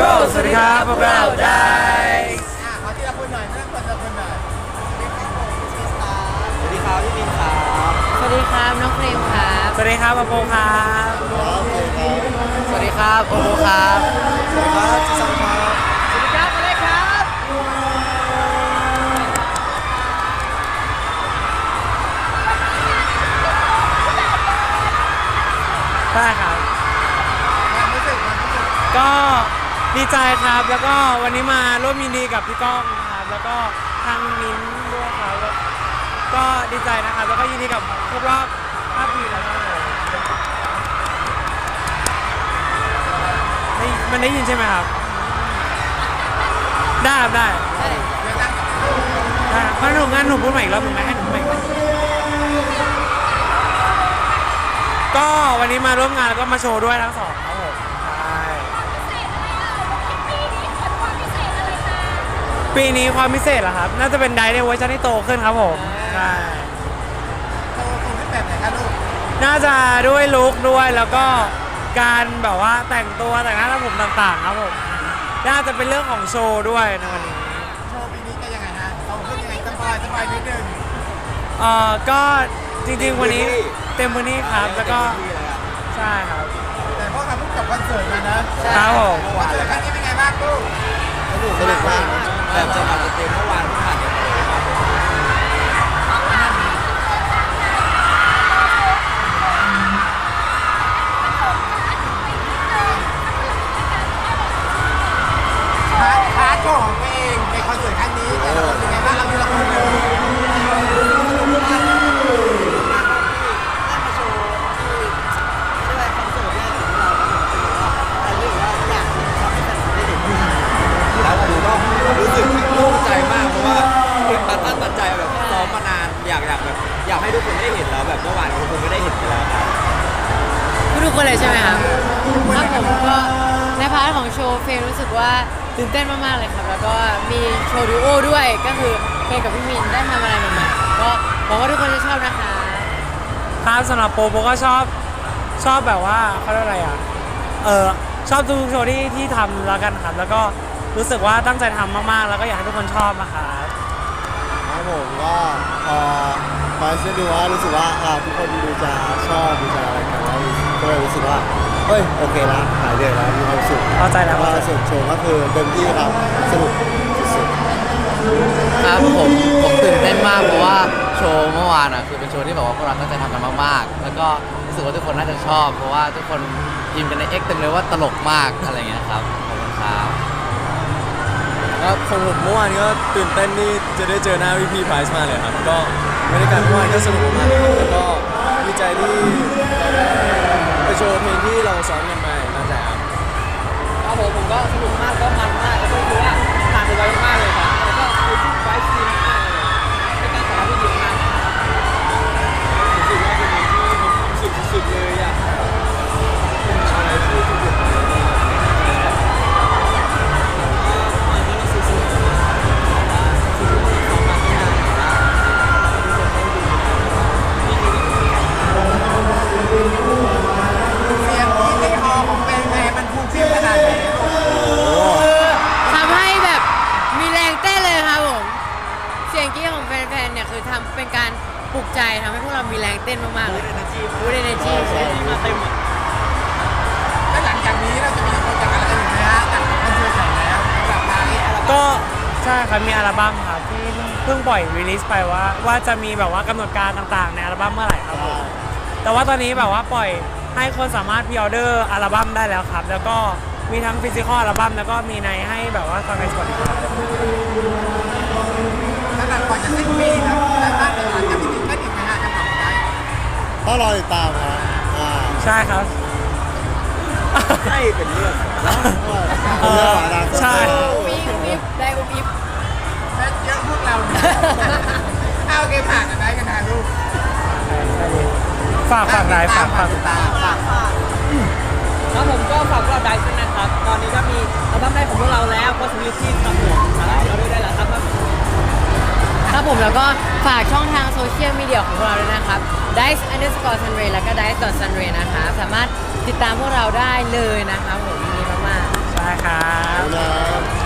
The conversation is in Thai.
go สวัสดีครับพวกเราได้ อะขอทีละคนหน่อยเริ่มคนละคนหน่อยสวัสดีครับพี่มินครับสวัสดีครับ น้องเพลมครับ สวัสดีครับอโปครับ สวัสดีครับโอโบครับ สวัสดีครับจิซังครับสวัสดีครับอะไรครับได้ครับ ก็ ดีใจครับ แล้วก็วันนี้มาร่วมยินดีกับพี่ก้องนะครับ แล้วก็ทางมิ้นท์ด้วยครับแล้วก็ดีใจนะครับ แล้วก็ยินดีกับครบรอบ5ปีแล้วครับผมได้มันได้ยินใช่ไหมครับ ได้ครับได้ใช่เดี๋ยวตั้งได้ถ้าหนูงั้นหนูพูดใหม่อีกรอบหนึ่งไหมให้หนูพูดใหม่อีกรอบก็วันนี้มาร่วมงานแล้วก็มาโชว์ด้วยทั้งสอง ปีนี้ความพิเศษเหรอครับ น่าจะเป็นไดร์ในเวอร์ชันที่โตขึ้นครับผมใช่โตโตขึ้นแบบไหนคะลูกน่าจะด้วยลุคด้วยแล้วก็การแบบว่าแต่งตัวแต่งหน้าทำผมต่างๆ ครับผมน่าจะเป็นเรื่องของโชว์ด้วยในวันนี้โชว์ปีนี้จะยังไงฮะโตขึ้นยังไงสบายสบายนิดนึงเอ่อก็จริงๆวันนี้เต็มพื้นที่ครับแล้วก็ใช่ครับแต่พวกเราเพิ่งจบคอนเสิร์ตมานะครับผมคอนเสิร์ตครั้งนี้เป็นไงบ้างลูก สนุกมากแบบจะมาเต็มเมื่อว อยากอยากแบบอยากให้ทุกคนได้เห็นแล้วแบบเมื่อวานทุกคนก็ได้เห็นไปแล้วครับทุกๆคนเลยใช่ไหมครับครับผมก็ในพาร์ทของโชว์เฟรมรู้สึกว่าตื่นเต้นมากๆเลยครับ แล้วก็มีโชว์ดูโอด้วยก็คือเฟรมกับพี่มินได้ทำอะไรใหม่ๆก็หวังว่าทุกคนจะชอบนะคะครับสำหรับโปโปก็ชอบชอบแบบว่าเขาเรียกอะไรอะเออชอบทุกโชว์ที่ที่ทำแล้วกันครับแล้วก็รู้สึกว่าตั้งใจทำมากๆ แล้วก็อยากให้ทุกคนชอบนะครับ ครับผมก็พอมาเช่นดูว่ารู้สึกว่าอ่าทุกคนดูจะชอบดูจะอะไรกันแล้วก็เลยรู้สึกว่าเฮ้ยโอเคละหายเหนื่อยแล้วมีความสุขเข้าใจแล้วก็ส่วนโชว์ก็คือเต็มที่ครับสนุกสุดครับผมผมตื่นเต้นมากเพราะว่าโชว์เมื่อวานอะคือเป็นโชว์ที่แบบว่าพวกเราตั้งใจทำกันมากๆ แล้วก็รู้สึกว่าทุกคนน่าจะชอบ เพราะว่าทุกคนพิมพ์กันใน X เต็มเลยว่าตลกมากอะไรเงี้ยครับขอบคุณครับ ครับของผมเมื่อวานก็ตื่นเต้นที่จะได้เจอหน้าพี่พีไพรส์มาเลยครับ ก็บรรยากาศเมื่อวานก็สนุกมากเลยครับแล้วก็ดีใจที่เราได้ไปโชว์เพลงที่เราซ้อมกันมาตั้งแต่ครับ ครับผมผมก็สนุก ทำเป็นการปลุกใจทำให้พวกเรามีแรงเต้นมากๆเลยบูดเอเนจีใช่มาเต็มอะแล้วหลังจากนี้เราจะมีโปรเจกต์อะไรอื่นไหมฮะจากคอนเสิร์ตใหญ่แล้วสำหรับทางนี้อะไรก็ใช่ครับมีอัลบั้มครับที่เพิ่งปล่อยรีลิสไปว่า ว่าจะมีแบบว่ากำหนดการต่างๆ ในอัลบั้มเมื่อไหร่ครับผมแต่ว่าตอนนี้แบบว่าปล่อยให้คนสามารถพิออเดอร์อัลบั้มได้แล้วครับ แล้วก็มีทั้งฟิสิกอลอัลบั้มแล้วก็มีในให้แบบว่าฟังในสปอติฟายสำหรับก่อนจะสิ้นปีนะ แล้วบ้านเราจะมีซิงเกิลอีกไหมฮะจังหวะนั้นๆต้องรอติดตามนะอ่าใช่ครับ ใช่เป็นเรื่องเออใช่ อุบอิบอุบอิบได้อุบอิบแม่เยอะพวกเราเนี่ยเอาโอเคผ่านกันได้กันนะลูกฝากฝากไหนฝากฝาก ตามฝากฝากครับผมก็ฝากพวกเราได้ด้วยนะครับ ตอนนี้ก็มีอัลบั้มแรกของพวกเราแล้ว Possibility ครับผมเราได้แล้วครับับผมแล้วก็ฝากช่องทางโซเชียลมีเดียของเราด้วยนะครับ dice underscore sunray แล้วก็ dice sunray นะคะสามารถติดตามพวกเราได้เลยนะคะผมดีมากๆ ใช่ครับ